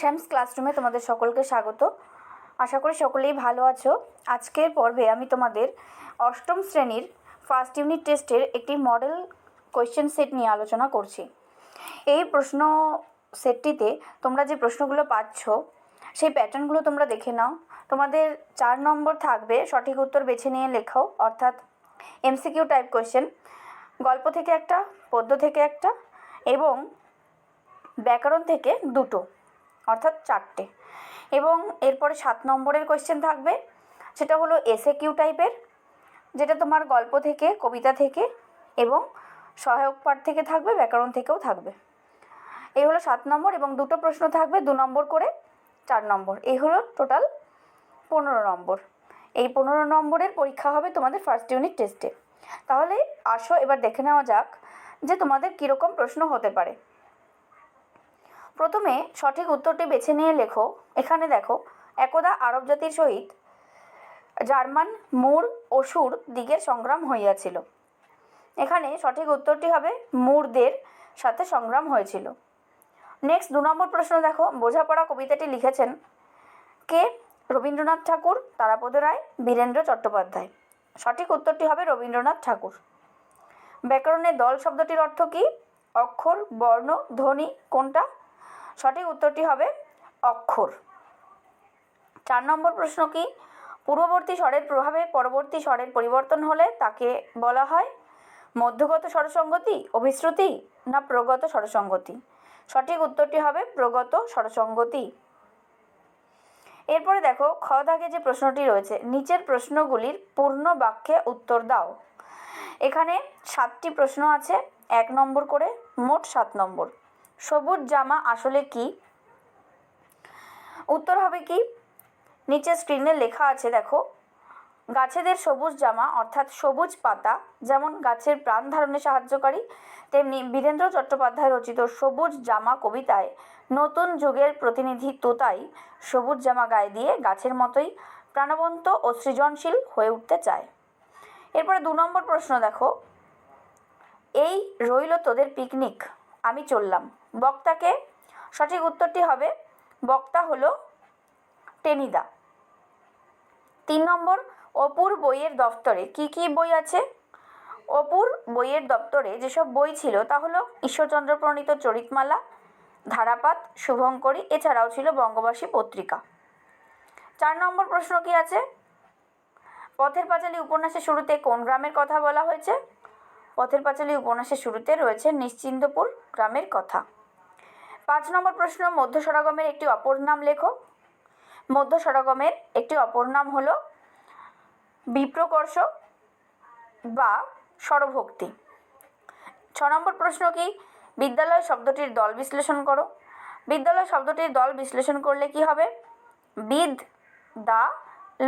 শ্যামস ক্লাসরুমে তোমাদের সকলকে স্বাগত। আশা করি সকলেই ভালো আছো। আজকের পর্বে আমি তোমাদের অষ্টম শ্রেণির ফার্স্ট ইউনিট টেস্টের একটি মডেল কোয়েশ্চেন সেট নিয়ে আলোচনা করছি। এই প্রশ্ন সেটটিতে তোমরা যে প্রশ্নগুলো পাচ্ছ, সেই প্যাটার্নগুলো তোমরা দেখে নাও। তোমাদের চার নম্বর থাকবে, সঠিক উত্তর বেছে নিয়ে লেখাও, অর্থাৎ এমসিকিউ টাইপ কোয়েশ্চেন গল্প থেকে একটা, পদ্য থেকে একটা এবং ব্যাকরণ থেকে দুটো। অর্থাৎ চারটে। এবং এরপরে সাত নম্বরের কোয়েশ্চেন থাকবে, সেটা হলো এসএ কিউ টাইপের যেটা তোমার গল্প থেকে, কবিতা থেকে এবং সহায়ক পাঠ থেকে থাকবে, ব্যাকরণ থেকেও থাকবে। এই হলো সাত নম্বর এবং দুটো প্রশ্ন থাকবে, দু নম্বর করে চার নম্বর। এই হলো টোটাল পনেরো নম্বর। এই পনেরো নম্বরের পরীক্ষা হবে তোমাদের ফার্স্ট ইউনিট টেস্টে তাহলে আসো, এবার দেখে নেওয়া যাক যে তোমাদের কীরকম প্রশ্ন হতে পারে। প্রথমে সঠিক উত্তরটি বেছে নিয়ে লেখো। এখানে দেখো, একদা আরব জাতির সহিত জার্মান মুর অসুর দিগের সংগ্রাম হইয়াছিল। এখানে সঠিক উত্তরটি হবে, মুরদের সাথে সংগ্রাম হয়েছিল। নেক্সট দু নম্বর প্রশ্ন দেখো, বোঝাপড়া কবিতাটি লিখেছেন কে? রবীন্দ্রনাথ ঠাকুর, তারাপদ রায়, বীরেন্দ্র চট্টোপাধ্যায়। সঠিক উত্তরটি হবে, রবীন্দ্রনাথ ঠাকুর। ব্যাকরণে দল শব্দটির অর্থ কী? অক্ষর, বর্ণ, ধ্বনি, কোনটা? সঠিক উত্তরটি হবে অক্ষর। চার নম্বর প্রশ্ন কি? পূর্ববর্তী স্বরের প্রভাবে পরবর্তী স্বরের পরিবর্তন হলে তাকে বলা হয় মধ্যগত স্বরসঙ্গতি অভিশ্রুতি না প্রগত স্বরসঙ্গতি সঠিক উত্তরটি হবে প্রগত স্বরসঙ্গতি এরপরে দেখো, খ দাগে যে প্রশ্নটি রয়েছে, নিচের প্রশ্নগুলির পূর্ণ বাক্যে উত্তর দাও। এখানে সাতটি প্রশ্ন আছে, এক নম্বর করে, মোট সাত নম্বর। সবুজ জামা আসলে কি? উত্তর হবে কি? নিচে স্ক্রিনে লেখা আছে, দেখো, গাছেদের সবুজ জামা, অর্থাৎ সবুজ পাতা, যেমন গাছের প্রাণ ধারণে সাহায্যকারী, তেমনি বীরেন্দ্র চট্টোপাধ্যায় রচিত সবুজ জামা কবিতায় নতুন যুগের প্রতিনিধি তোতাই সবুজ জামা গায়ে দিয়ে গাছের মতোই প্রাণবন্ত ও সৃজনশীল হয়ে উঠতে চায়। এরপরে দু নম্বর প্রশ্ন দেখো, এই রইল তোদের পিকনিক আমি চললাম। বক্তাকে সঠিক উত্তরটি হবে, বক্তা হলো টেনিদা। তিন নম্বর, অপুর বইয়ের দপ্তরে কি কি বই আছে? অপুর বইয়ের দপ্তরে যেসব বই ছিল তা হলো ঈশ্বরচন্দ্র প্রণীত চরিতমালা, ধারাপাত, শুভঙ্করী, এছাড়াও ছিল বঙ্গবাসী পত্রিকা। চার নম্বর প্রশ্ন কি আছে? পথের পাঁচালী উপন্যাসের শুরুতে কোন গ্রামের কথা বলা হয়েছে? পথের পাঁচালী উপন্যাসের শুরুতে রয়েছে নিশ্চিন্তপুর গ্রামের কথা। পাঁচ নম্বর প্রশ্ন, মধ্য সরাগমের একটি অপর নাম লেখো। মধ্য সরাগমের একটি অপর নাম হল বিপ্রকর্ষ বা স্বরভক্তি ছ নম্বর প্রশ্ন কি? বিদ্যালয় শব্দটির দল বিশ্লেষণ করো। বিদ্যালয় শব্দটির দল বিশ্লেষণ করলে কি হবে? বিদ, দা,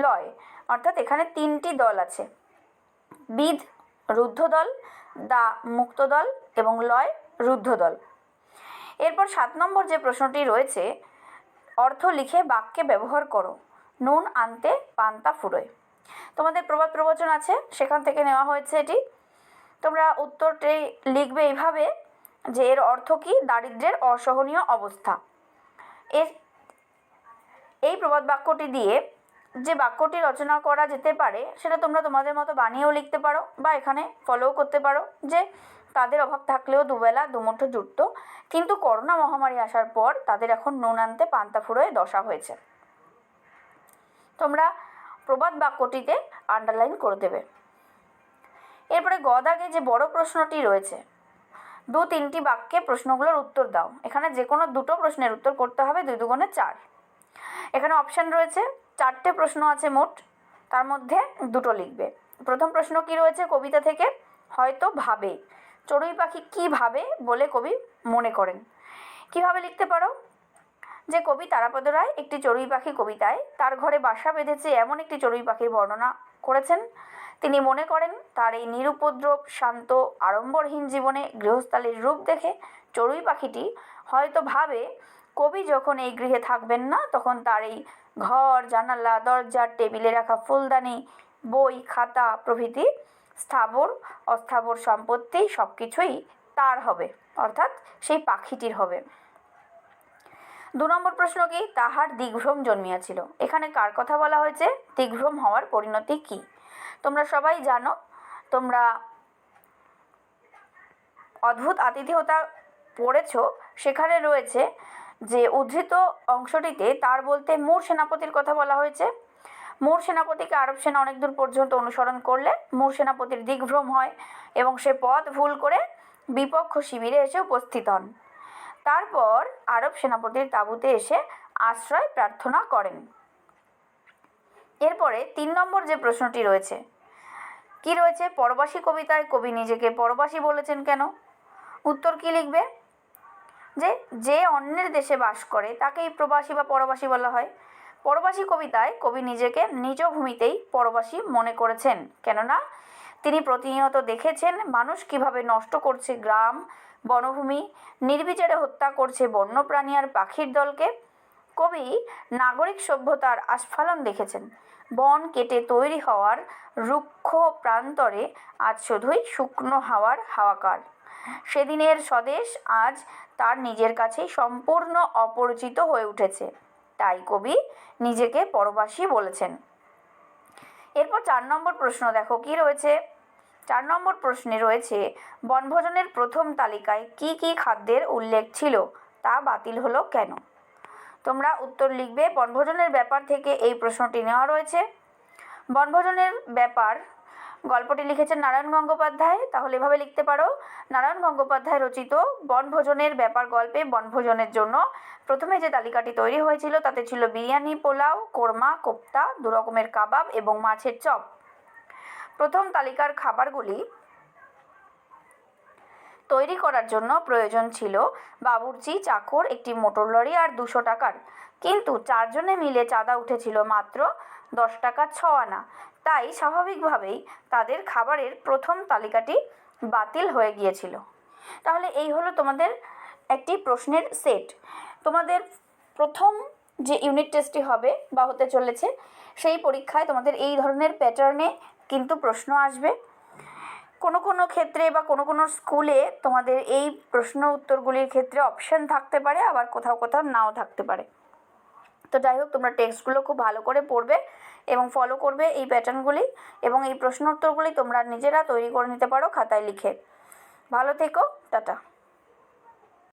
লয়, অর্থাৎ এখানে তিনটি দল আছে। বিদ রুদ্ধ দল দা মুক্ত দল এবং লয় রুদ্ধ দল এরপর সাত নম্বর যে প্রশ্নটি রয়েছে, অর্থ লিখে বাক্যে ব্যবহার করো, নুন আনতে পান্তা ফুরোয়। তোমাদের প্রবাদ প্রবচন আছে, সেখান থেকে নেওয়া হয়েছে এটি। তোমরা উত্তরটি লিখবে এইভাবে যে এর অর্থ কী? দারিদ্র্যের অসহনীয় অবস্থা। এর, এই প্রবাদ বাক্যটি দিয়ে যে বাক্যটি রচনা করা যেতে পারে, সেটা তোমরা তোমাদের মতো বানিয়েও লিখতে পারো বা এখানে ফলোও করতে পারো। যে তাদের অভাব থাকলেও দুবেলা, দুমুঠো জুটত কিন্তু করোনা মহামারী আসার পর তাদের এখন নুন আনতে পান্তা ফুরোয় দশা হয়েছে। তোমরা প্রবাদ বাক্যটিতে আন্ডারলাইন করে দেবে। এরপরে গদাগে যে বড় প্রশ্নটি রয়েছে, দু তিনটি বাক্যে প্রশ্নগুলোর উত্তর দাও। এখানে যে কোনো দুটো প্রশ্নের উত্তর করতে হবে, দুই দুগুণে চার। এখানে অপশান রয়েছে চারটে প্রশ্ন আছে মোট, তার মধ্যে দুটো লিখবে। প্রথম প্রশ্ন কি রয়েছে কবিতা থেকে? হয়তো ভাবে। চড়ুই পাখি কী ভাবে বলে কবি মনে করেন। কীভাবে লিখতে পারো? যে কবি তারাপদ রায় একটি চড়ুই পাখি কবিতায় তার ঘরে বাসা বেঁধেছে এমন একটি চড়ুই পাখির বর্ণনা করেছেন। তিনি মনে করেন, তার এই নিরুপদ্রব, শান্ত, আড়ম্বরহীন জীবনে গৃহস্থালীর রূপ দেখে চড়ুই পাখিটি হয়তো ভাবে, কবি যখন এই গৃহে থাকবেন না, তখন তার এই ঘর, জানালা, দরজা, টেবিলে রাখা ফুলদানি, বই, খাতা প্রভৃতি স্থাবর, অস্থাবর সম্পত্তি সব কিছুই তার হবে, অর্থাৎ সেই পাখিটির হবে। দু নম্বর প্রশ্ন কি? তাহার দিগ্ভ্রম জন্মিয়াছিল। এখানে কার কথা বলা হয়েছে? দিগ্ভ্রম হওয়ার পরিণতি কি? তোমরা সবাই জানো, তোমরা অদ্ভুত আতিথেয়তা পড়েছ, সেখানে রয়েছে যে উদ্ধৃত অংশটিতে তার বলতে মূর সেনাপতির কথা বলা হয়েছে। মূর সেনাপতিকে আরব সেনা অনেক দূর পর্যন্ত অনুসরণ করলে মূর সেনাপতির দিগ্ভ্রম হয় এবং সে পথ ভুল করে বিপক্ষ শিবিরে এসে উপস্থিত হন। তারপর আরব সেনাপতির তাঁবুতে এসে আশ্রয় প্রার্থনা করেন। এরপরে তিন নম্বর যে প্রশ্নটি রয়েছে, কি রয়েছে? পরবাসী কবিতায় কবি নিজেকে পরবাসী বলেছেন কেন? উত্তর কি লিখবে? যে যে অন্যের দেশে বাস করে, তাকেই প্রবাসী বা পরবাসী বলা হয়। পরবাসী কবিতায় কবি নিজেকে নিজ ভূমিতেই পরবাসী মনে করেছেন। কেননা, তিনি প্রতিনিয়ত দেখেছেন মানুষ কীভাবে নষ্ট করছে গ্রাম, বনভূমি, নির্বিচারে হত্যা করছে বন্যপ্রাণী আর পাখির দলকে। কবি নাগরিক সভ্যতার আস্ফালন দেখেছেন। বন কেটে তৈরি হওয়ার রুক্ষ প্রান্তরে আজ শুধুই শুকনো হাওয়ার হাওয়াকার সেদিনের স্বদেশ আজ তার নিজের কাছেই সম্পূর্ণ অপরিচিত হয়ে উঠেছে। তাই কবি নিজেকে পরবাসী বলেছেন। এরপর চার নম্বর প্রশ্ন, দেখো কি রয়েছে? চার নম্বর প্রশ্নে রয়েছে, বনভোজনের প্রথম তালিকায় কি কি খাদ্যের উল্লেখ ছিল তা বাতিল হলো কেন? তোমরা উত্তর লিখবে, বনভোজনের ব্যাপার থেকে এই প্রশ্নটি নেওয়া রয়েছে। বনভোজনের ব্যাপার গল্পটি লিখেছেন নারায়ণ গঙ্গোপাধ্যায়। তাহলে এভাবে লিখতে পারো। নারায়ণ গঙ্গোপাধ্যায় রচিত বনভোজনের ব্যাপার গল্পে বনভোজনের জন্য। প্রথমে যে তালিকাটি তৈরি হয়েছিল, তাতে ছিল বিরিয়ানি, পোলাও, কোরমা, কোপ্তা, দু রকমের কাবাব এবং মাছের চপ। প্রথম তালিকার খাবারগুলি তৈরি করার জন্য প্রয়োজন ছিল বাবুর্চি, চাকর, একটি মোটর লরি আর দুশো টাকার। কিন্তু চারজনে মিলে চাঁদা উঠেছিল মাত্র দশ টাকা ছ আনা। তাই স্বাভাবিকভাবেই তাদের খাবারের প্রথম তালিকাটি বাতিল হয়ে গিয়েছিল। তাহলে এই হলো তোমাদের একটি প্রশ্নের সেট। তোমাদের প্রথম যে ইউনিট টেস্টটি হবে বা হতে চলেছে, সেই পরীক্ষায় তোমাদের এই ধরনের প্যাটার্নে কিন্তু প্রশ্ন আসবে। কোনো কোনো ক্ষেত্রে বা কোনো কোনো স্কুলে তোমাদের এই প্রশ্ন উত্তরগুলির ক্ষেত্রে অপশান থাকতে পারে, আবার কোথাও কোথাও নাও থাকতে পারে। তো যাই হোক, তোমরা টেক্সটগুলো খুব ভালো করে পড়বে এবং ফলো করবে এই প্যাটার্নগুলি এবং এই প্রশ্ন উত্তরগুলি তোমরা নিজেরা তৈরি করে নিতে পারো খাতায় লিখে। ভালো থেকো, টাটা।